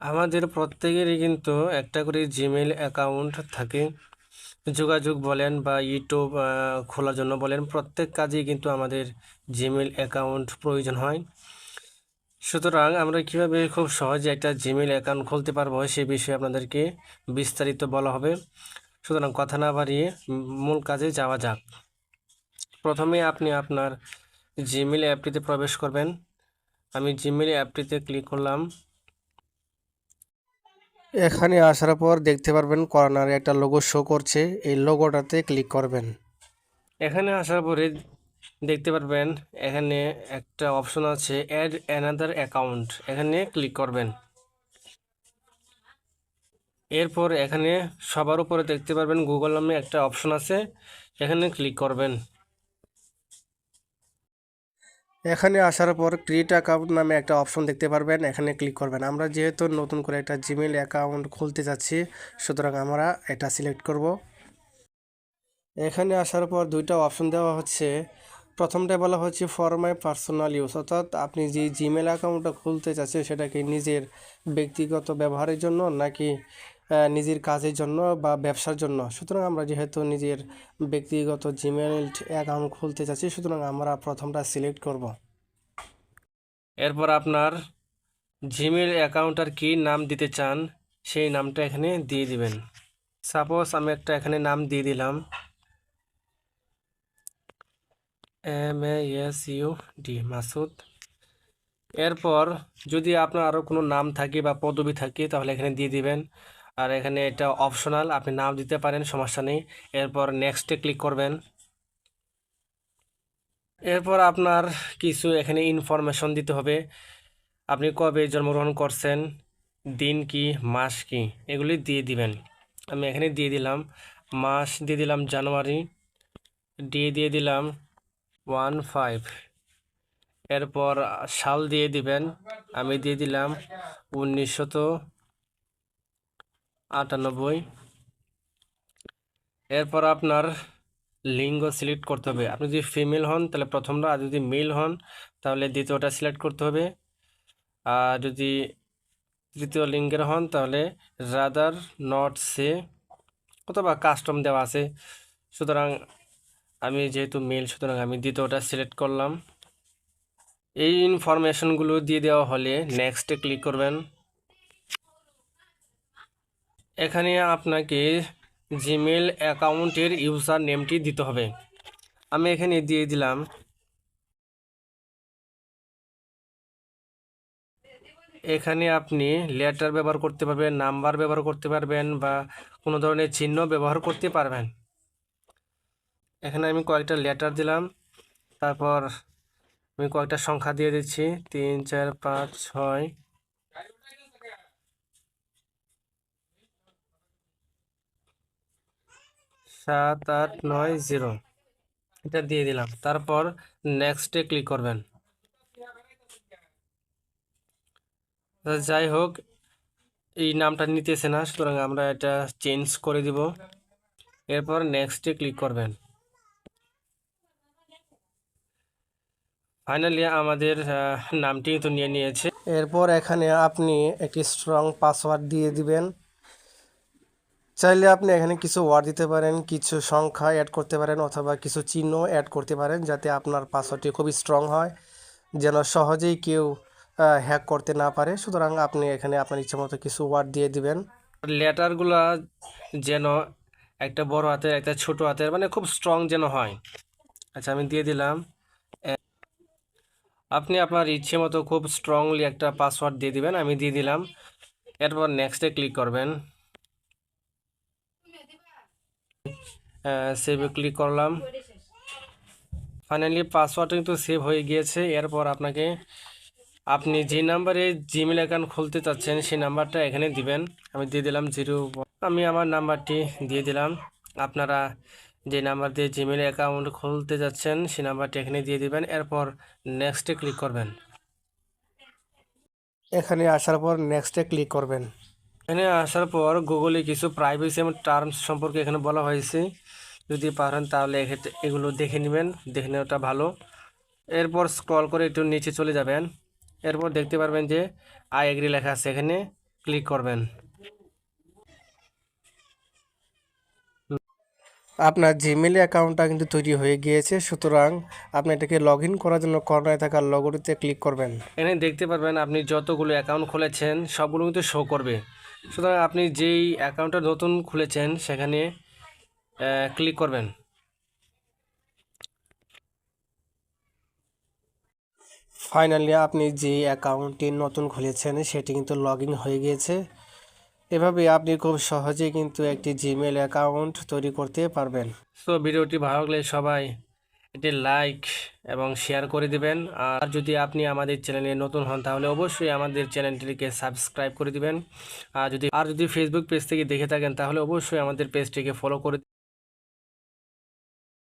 আমাদের প্রত্যেকেরই কিন্তু একটা করে জিমেল অ্যাকাউন্ট থাকে। যোগাযোগ বলেন বা ইউটিউব খোলার জন্য বলেন, প্রত্যেক কাজেই কিন্তু আমাদের জিমেল অ্যাকাউন্ট প্রয়োজন হয়। সুতরাং আমরা কীভাবে খুব সহজে একটা জিমেল অ্যাকাউন্ট খুলতে পারব সে বিষয়ে আপনাদেরকে বিস্তারিত বলা হবে। সুতরাং কথা না বাড়িয়ে মূল কাজে যাওয়া যাক। প্রথমে আপনি আপনার জিমেল অ্যাপটিতে প্রবেশ করবেন। আমি জিমেল অ্যাপটিতে ক্লিক করলাম। এখানে আসার পর দেখতে পারবেন কর্নারে একটা লোগো শো করছে। এই লোগোটাতে ক্লিক করবেন। এখানে আসার পরে দেখতে পারবেন এখানে একটা অপশন আছে অ্যাড অ্যানাদার অ্যাকাউন্ট এখানে ক্লিক করবেন। এরপর এখানে সবার উপরে দেখতে পারবেন গুগল নামে একটা অপশন আছে। এখানে ক্লিক করবেন। এখানে আসার পর ক্রিয়েট অ্যাকাউন্ট নামে একটা অপশন দেখতে পারবেন, এখানে ক্লিক করবেন। আমরা যেহেতু নতুন করে একটা জিমেল অ্যাকাউন্ট খুলতে যাচ্ছি, সুতরাং আমরা এটা সিলেক্ট করব। এখানে আসার পর দুইটা অপশন দেওয়া হচ্ছে। প্রথমটা বলা হচ্ছে ফর মাই পার্সোনাল ইউজ অর্থাৎ আপনি যে জিমেল অ্যাকাউন্টটা খুলতে চাচ্ছেন সেটাকে নিজের ব্যক্তিগত ব্যবহারের জন্য নাকি নিজের কাজের জন্য বা ব্যবসার জন্য। সুতরাং আমরা যেহেতু নিজের ব্যক্তিগত জিমেল অ্যাকাউন্ট খুলতে চাচ্ছি, সুতরাং আমরা প্রথমটা সিলেক্ট করব। এরপর আপনার জিমেল অ্যাকাউন্টার কি নাম দিতে চান, সেই নামটা এখানে দিয়ে দিবেন। সাপোজ আমি একটা এখানে নাম দিয়ে দিলাম। M S U D Masud. এরপর যদি আপনার আরও কোনো নাম থাকে বা পদবি থাকে, তাহলে এখানে দিয়ে দিবেন। আর এখানে এটা অপশনাল আপনি নাম দিতে পারেন, সমস্যা নেই। এরপর নেক্সটে ক্লিক করবেন। এরপর আপনার কিছু এখানে ইনফরমেশন দিতে হবে। আপনি কবে জন্মগ্রহণ করছেন, দিন কি, মাস কি, এগুলি দিয়ে দিবেন। আমি এখানে দিয়ে দিলাম, মাস দিয়ে দিলাম জানুয়ারি দিয়ে দিয়ে দিলাম ওয়ান ফাইভ এরপর সাল দিয়ে দিবেন, আমি দিয়ে দিলাম উনিশশত আটানব্বই। এরপর আপনার লিঙ্গ সিলেক্ট করতে হবে। আপনি যদি ফিমেল হন, তাহলে প্রথমটা আর যদি মেল হন, তাহলে দ্বিতীয়টা সিলেক্ট করতে হবে। আর যদি তৃতীয় লিঙ্গের হন, তাহলে রাদার নট সে অথবা কাস্টম দেওয়া আছে। সুতরাং আমি যেহেতু মেল, সুতরাং আমি দ্বিতীয়টা সিলেক্ট করলাম। এই ইনফরমেশনগুলো দিয়ে দেওয়া হলে নেক্সটে ক্লিক করবেন। এখানে আপনাকে জিমেল অ্যাকাউন্টের ইউজার নেমটি দিতে হবে। আমি এখানে দিয়ে দিলাম। এখানে আপনি লেটার ব্যবহার করতে পারবেন, নাম্বার ব্যবহার করতে পারবেন বা কোনো ধরনের চিহ্ন ব্যবহার করতে পারবেন। এখানে আমি কয়েকটা লেটার দিলাম। তারপর আমি কয়েকটা সংখ্যা দিয়ে দিচ্ছি। তিন, চার, পাঁচ, ছয় সাত আট নয় জিরো। এটা দিয়ে দিলাম। তারপর নেক্সটে ক্লিক করবেন। যাই হোক, এই নামটা নিতেছে না, সুতরাং আমরা এটা চেঞ্জ করে দিব। এরপর নেক্সটে ক্লিক করবেন। ফাইনালি আমাদের নামটি তো নিয়ে নিয়েছে। এরপর এখানে আপনি একটি স্ট্রং পাসওয়ার্ড দিয়ে দিবেন। চাইলে আপনি এখানে কিছু ওয়ার্ড দিতে পারেন, কিছু সংখ্যা অ্যাড করতে পারেন অথবা কিছু চিহ্ন অ্যাড করতে পারেন যাতে আপনার পাসওয়ার্ডটি খুবই স্ট্রং হয়, যেন সহজেই কেউ হ্যাক করতে না পারে। সুতরাং আপনি এখানে আপনার ইচ্ছে মতো কিছু ওয়ার্ড দিয়ে দিবেন। লেটারগুলা যেন একটা বড় হাতের, একটা ছোট হাতের মানে খুব স্ট্রং যেন হয়। আচ্ছা আমি দিয়ে দিলাম। আপনি আপনার ইচ্ছে মতো খুব স্ট্রংলি একটা পাসওয়ার্ড দিয়ে দিবেন, আমি দিয়ে দিলাম। এরপর নেক্সটে ক্লিক করবেন। সেভে ক্লিক করলাম। ফাইনালি পাসওয়ার্ড কিন্তু সেভ হয়ে গিয়েছে। এরপর আপনাকে আপনি যে নাম্বারে জিমেল অ্যাকাউন্ট খুলতে চাচ্ছেন, সেই নাম্বারটা এখানে দিবেন। আমি দিয়ে দিলাম জিরো আমি আমার নাম্বারটি দিয়ে দিলাম। আপনারা যে নাম্বার দিয়ে জিমেল অ্যাকাউন্ট খুলতে যাচ্ছেন, সেই নাম্বারটি এখানে দিয়ে দিবেন। এরপর নেক্সটে ক্লিক করবেন। এখানে আসার পর নেক্সটে ক্লিক করবেন। এখানে আসার পর গুগলে কিছু প্রাইভেসি এবং টার্মস সম্পর্কে এখানে বলা হয়েছে। যদি পারেন তাহলে এগুলো দেখে নেবেন দেখে নেওয়াটা ভালো। এরপর স্ক্রল করে একটু নিচে চলে যাবেন। এরপর দেখতে পারবেন যে আই এগ্রি লেখা আছে এখানে ক্লিক করবেন। আপনার জিমেল অ্যাকাউন্টটা কিন্তু তৈরি হয়ে গিয়েছে সুতরাং আপনি এটাকে লগ ইন করার জন্য কর্নায় থাকা লগোটিতে ক্লিক করবেন। এখানে দেখতে পারবেন আপনি যতগুলো অ্যাকাউন্ট খুলেছেন সবগুলো কিন্তু শো করবে। সুতরাং আপনি যেই অ্যাকাউন্টটা নতুন খুলেছেন সেখানে ক্লিক করবেন। ফাইনালি আপনি যে অ্যাকাউন্টটি নতুন খুলেছেন সেটি কিন্তু লগ ইন হয়ে গিয়েছে। এভাবে আপনি খুব সহজেই কিন্তু একটি জিমেল অ্যাকাউন্ট তৈরি করতে পারবেন। সো ভিডিওটি ভালো লাগলে সবাই এটি লাইক এবং শেয়ার করে দিবেন। আর যদি আপনি আমাদের চ্যানেলে নতুন হন, তাহলে অবশ্যই আমাদের চ্যানেলটিকে সাবস্ক্রাইব করে দিবেন। আর যদি আর যদি ফেসবুক পেজ থেকে দেখে থাকেন, তাহলে অবশ্যই আমাদের পেজটিকে ফলো করে